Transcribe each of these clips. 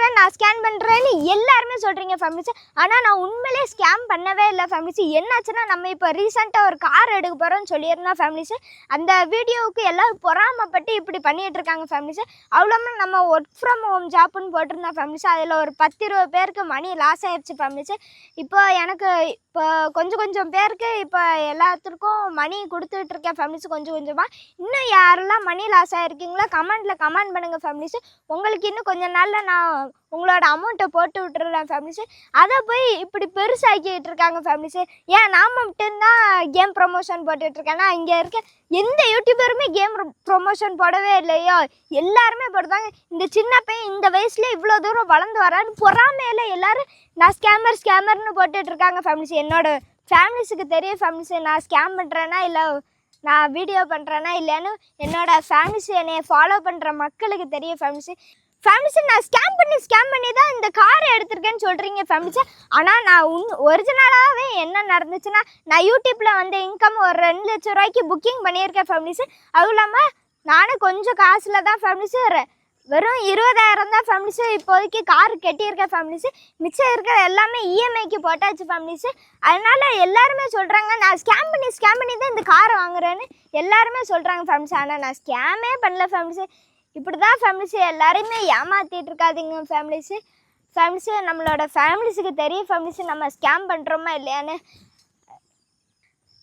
பண்ணுறேன் நான் ஸ்கேன் பண்ணுறேன்னு எல்லாருமே சொல்கிறீங்க ஃபேமிலிஸ். ஆனால் நான் உண்மையிலே ஸ்கேம் பண்ணவே இல்லை ஃபேமிலிஸ். என்னாச்சுன்னா நம்ம இப்போ ரீசெண்டாக ஒரு கார் எடுக்க போகிறோம்னு சொல்லியிருந்தோம் ஃபேமிலிஸ். அந்த வீடியோவுக்கு எல்லாரும் பொறாமப்பட்டு இப்படி பண்ணிகிட்டு இருக்காங்க ஃபேமிலிஸ். அவ்வளோமே நம்ம ஒர்க் ஃப்ரம் ஹோம் ஜாப்னு போட்டிருந்தோம் ஃபேமிலிஸ். அதில் ஒரு பத்து இருபது பேருக்கு மணி லாஸ் ஆயிடுச்சு ஃபேமிலிஸ். இப்போ எனக்கு இப்போ கொஞ்சம் கொஞ்சம் பேருக்கு இப்போ எல்லாத்துக்கும் மணி கொடுத்துட்டு இருக்கேன் ஃபேமிலிஸ் கொஞ்சம் கொஞ்சமாக இன்னும் யாரெல்லாம் மணி லாஸ் ஆகிருக்கீங்களோ கமெண்ட்டில் கமெண்ட் பண்ணுங்கள் ஃபேமிலிஸ். உங்களுக்கு இன்னும் கொஞ்ச நாளில் நான் உங்களோட அமௌண்ட்டை போட்டு விட்டுறேன் ஃபேமிலிஸு அதை போய் இப்படி பெருசாக்கிட்டு இருக்காங்க ஃபேமிலிஸு ஏன் நான் மட்டும்தான் கேம் ப்ரொமோஷன் போட்டுட்ருக்கேன்னா இங்கே இருக்க எந்த யூடியூபருமே கேம் ப்ரொமோஷன் போடவே இல்லையோ. எல்லாருமே போடுறாங்க இந்த சின்ன பையன் இந்த வயசுல இவ்வளோ தூரம் வளர்ந்து வரான்னு பொறாமையில எல்லாரும் நான் ஸ்கேமர் ஸ்கேமர்னு போட்டுட்ருக்காங்க ஃபேமிலிஸ் என்னோட ஃபேமிலிஸுக்கு தெரியும் ஃபேமிலிஸு நான் ஸ்கேம் பண்ணுறேன்னா இல்லை நான் வீடியோ பண்ணுறேன்னா இல்லைன்னு என்னோடய ஃபேமிலிஸ் என்னைய ஃபாலோ பண்ணுற மக்களுக்கு தெரியும் ஃபேமிலிஸு ஃபேமிலிஸ் நான் ஸ்கேம் பண்ணி ஸ்கேம் பண்ணி தான் இந்த காரை எடுத்திருக்கேன்னு சொல்கிறீங்க ஃபேமிலிஸ் ஆனால் நான் உன் ஒரிஜினலாகவே என்ன நடந்துச்சுன்னா நான் யூடியூப்பில் வந்து இன்கம் ஒரு ரெண்டு லட்ச ரூபாய்க்கு புக்கிங் பண்ணியிருக்கேன் ஃபேமிலிஸ் அதுவும் இல்லாமல் நானும் கொஞ்சம் காசில் தான் ஃபேமிலிஸ் வெறும் இருபதாயிரம் தான் ஃபேமிலிஸு இப்போதைக்கு கார் கட்டியிருக்கேன் ஃபேமிலிஸு மிச்சம் இருக்கிற எல்லாமே இஎம்ஐக்கு போட்டாச்சு ஃபேமிலிஸு அதனால எல்லாருமே சொல்கிறாங்க நான் ஸ்கேம் பண்ணி ஸ்கேம் பண்ணி தான் இந்த காரை வாங்குறேன்னு எல்லாருமே சொல்கிறாங்க ஃபேமிலிஸ் ஆனால் நான் ஸ்கேமே பண்ணல ஃபேமிலிஸு இப்படி தான் ஃபேமிலிஸு எல்லாரையுமே ஏமாற்றிட்டு இருக்காதீங்க ஃபேமிலிஸு ஃபேமிலிஸு நம்மளோட ஃபேமிலிஸுக்கு தெரியும் ஃபேமிலிஸு நம்ம ஸ்கேம் பண்ணுறோமா இல்லையான்னு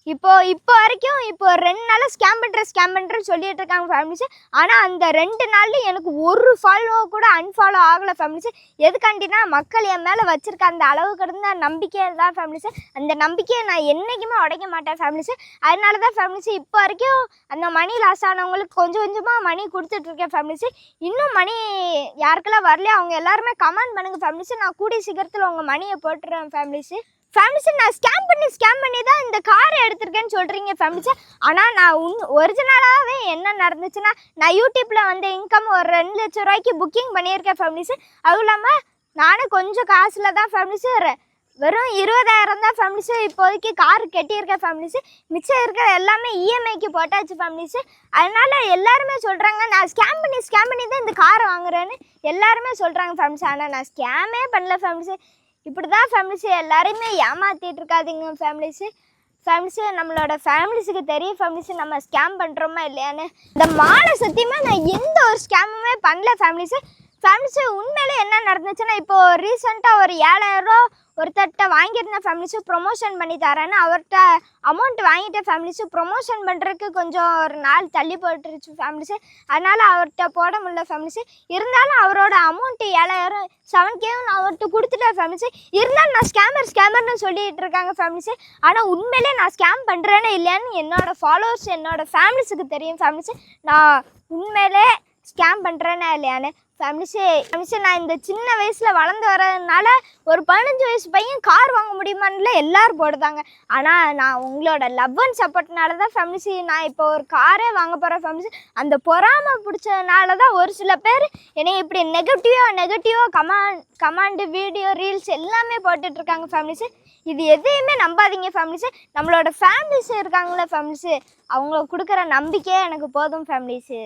இப்போ இப்போ வரைக்கும் இப்போ ரெண்டு நாளாக ஸ்கேம் பண்ணுறேன் ஸ்கேம் பண்ணுறேன்னு சொல்லிட்டு இருக்காங்க ஃபேமிலிஸ் ஆனால் அந்த ரெண்டு நாள்லையும் எனக்கு ஒரு ஃபாலோ கூட அன்ஃபாலோ ஆகலை ஃபேமிலிஸ் எதுக்காண்டினா மக்கள் என் மேலே வச்சுருக்க அந்த அளவு கடந்த நம்பிக்கை தான் ஃபேமிலிஸ் அந்த நம்பிக்கையை நான் என்றைக்குமே உடைக்க மாட்டேன் ஃபேமிலிஸ் அதனால தான் ஃபேமிலிஸ் இப்போ வரைக்கும் அந்த மணி லாஸ் ஆனவங்களுக்கு கொஞ்சம் கொஞ்சமாக மணி கொடுத்துட்ருக்கேன் ஃபேமிலிஸ் இன்னும் மணி யாருக்கெல்லாம் வரலையோ அவங்க எல்லாருமே கமெண்ட் பண்ணுங்கள் ஃபேமிலிஸ் நான் கூடிய சீக்கிரத்தில் உங்கள் மணியை போட்டுடுறேன் ஃபேமிலிஸு ஃபேமிலிஸ் நான் ஸ்கேம் பண்ணி ஸ்கேம் பண்ணி தான் இந்த காரை எடுத்திருக்கேன்னு சொல்கிறீங்க ஃபேமிலிஸ் ஆனால் நான் உன் ஒரிஜினலாகவே என்ன நடந்துச்சுன்னா நான் யூடியூப்பில் வந்து இன்கம் ஒரு ரெண்டு லட்ச ரூபாய்க்கு புக்கிங் பண்ணியிருக்கேன் ஃபேமிலிஸ் அதுவும் இல்லாமல் நானும் கொஞ்சம் காசில் தான் ஃபேமிலிஸ் வெறும் இருபதாயிரம் தான் ஃபேமிலிஸு இப்போதைக்கு கார் கட்டியிருக்கேன் ஃபேமிலிஸு மிச்சம் இருக்கிற எல்லாமே இஎம்ஐக்கு போட்டாச்சு ஃபேமிலிஸு அதனால் எல்லாருமே சொல்கிறாங்க நான் ஸ்கேம் பண்ணி ஸ்கேம் பண்ணி தான் இந்த காரை வாங்குறேன்னு எல்லாருமே சொல்கிறாங்க ஃபேமிலிஸ் ஆனால் நான் ஸ்கேமே பண்ணல ஃபேமிலிஸு இப்படி தான் ஃபேமிலிஸு எல்லாரையுமே ஏமாற்றிட்டு இருக்காதீங்க ஃபேமிலிஸு ஃபேமிலிஸு நம்மளோட ஃபேமிலிஸுக்கு தெரியும் ஃபேமிலிஸு நம்ம ஸ்கேம் பண்ணுறோமா இல்லையான்னு. இந்த மாலை சத்தியமாக நான் எந்த ஒரு ஸ்கேமுமே பண்ணல ஃபேமிலிஸு ஃபேமிலிஸு உண்மையிலே என்ன நடந்துச்சுன்னா இப்போது ரீசெண்டாக ஒரு ஏழாயிரரூவா ஒருத்தர்கிட்ட வாங்கியிருந்த ஃபேமிலிஸும் ப்ரொமோஷன் பண்ணி தரேன்னு. அவர்கிட்ட அமௌண்ட் வாங்கிட்ட ஃபேமிலிஸும் ப்ரொமோஷன் பண்ணுறதுக்கு கொஞ்சம் ஒரு நாள் தள்ளி போட்டுருச்சு ஃபேமிலிஸு அதனால் அவர்கிட்ட போட முடியல ஃபேமிலிஸு இருந்தாலும் அவரோட அமௌண்ட்டு ஏழாயிரம் செவன் கேவும் நான் அவர்கிட்ட கொடுத்துட்டேன் ஃபேமிலிஸு இருந்தாலும் நான் ஸ்கேமர் ஸ்கேமர்னு சொல்லிட்டு இருக்காங்க ஃபேமிலிஸு ஆனால் உண்மையிலே நான் ஸ்கேம் பண்ணுறேன்னு இல்லையான்னு என்னோடய ஃபாலோவர்ஸ் என்னோடய ஃபேமிலிஸுக்கு தெரியும் ஃபேமிலிஸு நான் உண்மையிலே ஸ்கேம் பண்ணுறேனா இல்லையான்னு? ஃபேமிலிஸே ஃபேமிலிஸே நான் இந்த சின்ன வயசில் வளர்ந்து வரதுனால ஒரு பதினஞ்சு வயசு பையன் கார் வாங்க முடியுமான்ல எல்லோரும் போடுதாங்க. ஆனால் நான் உங்களோட லவ் அண்ட் சப்போர்ட்னால தான் ஃபேமிலிஸு நான் இப்போ ஒரு காரே வாங்க போகிறேன் ஃபேமிலிஸு அந்த பொறாமை பிடிச்சதுனால தான் ஒரு சில பேர் என்னை இப்படி நெகட்டிவாக நெகட்டிவாக கமாண்ட் கமாண்டு வீடியோ ரீல்ஸ் எல்லாமே போட்டுட்ருக்காங்க ஃபேமிலிஸு இது எதையுமே நம்பாதீங்க ஃபேமிலிஸு நம்மளோட ஃபேமிலிஸு இருக்காங்களே ஃபேமிலிஸு அவங்க கொடுக்குற நம்பிக்கையே எனக்கு போதும் ஃபேமிலிஸு